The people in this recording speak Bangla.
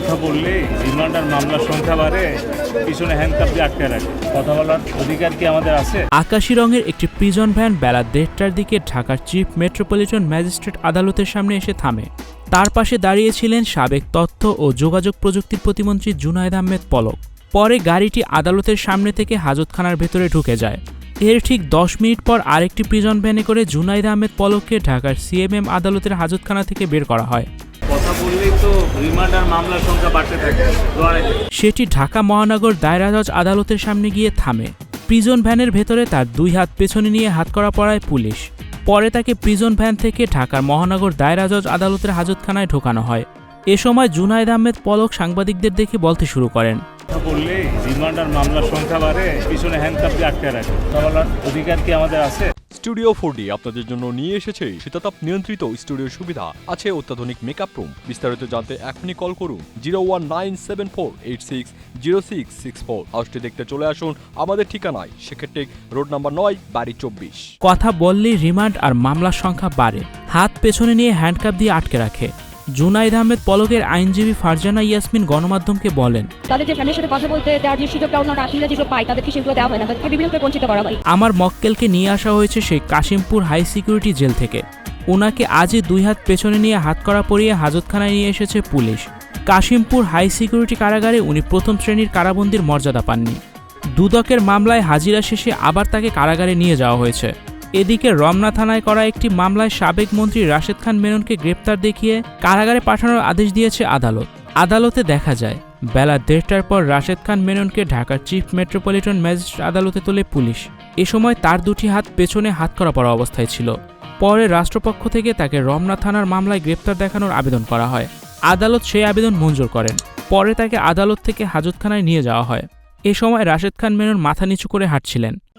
কথা বললে রিমান্ড মামলার সংখ্যা বাড়ে, পিছনে হ্যান্ডকাপ দিয়ে আটকে রাখে। কথা বলার অধিকার কি আমাদের আছে? আকাশি রঙের একটি প্রিজন ভ্যান বেলা দেড়টার দিকে ঢাকার চিফ মেট্রোপলিটন ম্যাজিস্ট্রেট আদালতের সামনে এসে থামে। তার পাশে দাঁড়িয়েছিলেন সাবেক তথ্য ও যোগাযোগ প্রযুক্তির প্রতিমন্ত্রী জুনায়দ আহমেদ পলক। পরে গাড়িটি আদালতের সামনে থেকে হাজতখানার ভেতরে ঢুকে যায়। এর ঠিক দশ মিনিট পর আরেকটি প্রিজন ভ্যানে করে জুনাইদ আহমেদ পলককে ঢাকার সিএমএম আদালতের হাজতখানা থেকে বের করা হয়। কথা তো রিমান্ড মামলার সংখ্যা বাড়তে থাকে। সেটি ঢাকা মহানগর দায়রা জজ আদালতের সামনে গিয়ে থামে। প্রিজন ভ্যানের ভেতরে তার দুই হাত পেছনে নিয়ে হাতকড়া পড়ায় পুলিশ। পরে তাকে প্রিজন ভ্যান থেকে ঢাকার মহানগর দায়রা জজ আদালতের হাজতখানায় ঢোকানো হয়। এ সময় জুনায়দ আহমেদ পলক সাংবাদিকদের দেখে বলতে শুরু করেন। বললে রিমান্ড আর মামলার সংখ্যা বাড়ে পিছনে আটকে রাখে। অধিকার কি আমাদের আছে? স্টুডিও ফোর আপনাদের জন্য নিয়ে এসেছে শীতাতাপ নিয়ন্ত্রিত স্টুডিও সুবিধা। আছে অত্যাধুনিক মেকআপ রুম বিস্তারিত জানতে এখনই কল করুন zero one nine seven four eight six zero six six four হাউসটি দেখতে চলে আসুন আমাদের ঠিকানায়। সেক্ষেত্রে রোড নাম্বার নয়, বাড়ি চব্বিশ। কথা বললেই রিমান্ড আর মামলার সংখ্যা বাড়ে। হাত পেছনে নিয়ে হ্যান্ডকাপ দিয়ে আটকে রাখে। জুনাইদ আহমেদ পলকের আইনজীবী ফারজানা ইয়াসমিন গণমাধ্যমকে বলেন তাদের যে ফ্যামিলির সাথে কথা বলতে দেওয়ার যে সুযোগটা অন্যরা আসলে যেগুলো পায় তাদেরকে সেগুলো দেওয়া হয় না। তাদেরকে বিভিন্ন বঞ্চিত করা হয়। আমার মক্কেলকে নিয়ে আসা হয়েছে সেই কাশিমপুর হাই সিকিউরিটি জেল থেকে। ওনাকে আজই দুই হাত পেছনে নিয়ে হাতকড়া পরিয়ে হাজতখানায় নিয়ে এসেছে পুলিশ। কাশিমপুর হাই সিকিউরিটি কারাগারে উনি প্রথম শ্রেণির কারাবন্দির মর্যাদা পাননি। দুদকের মামলায় হাজিরা শেষে আবার তাকে কারাগারে নিয়ে যাওয়া হয়েছে। এদিকে রমনা থানায় করা একটি মামলায় সাবেক মন্ত্রী রাশেদ খান মেননকে গ্রেপ্তার দেখিয়ে কারাগারে পাঠানোর আদেশ দিয়েছে আদালত। আদালতে দেখা যায়, বেলা দেড়টার পর রাশেদ খান মেননকে ঢাকার চিফ মেট্রোপলিটন ম্যাজিস্ট্রেট আদালতে তোলে পুলিশ। এ সময় তার দুটি হাত পেছনে হাত করা পড়া অবস্থায় ছিল। পরে রাষ্ট্রপক্ষ থেকে তাকে রমনা থানার মামলায় গ্রেপ্তার দেখানোর আবেদন করা হয়। আদালত সেই আবেদন মঞ্জুর করেন। পরে তাকে আদালত থেকে হাজতখানায় নিয়ে যাওয়া হয়। এ সময় রাশেদ খান মেনন মাথা নিচু করে হাঁটছিলেন।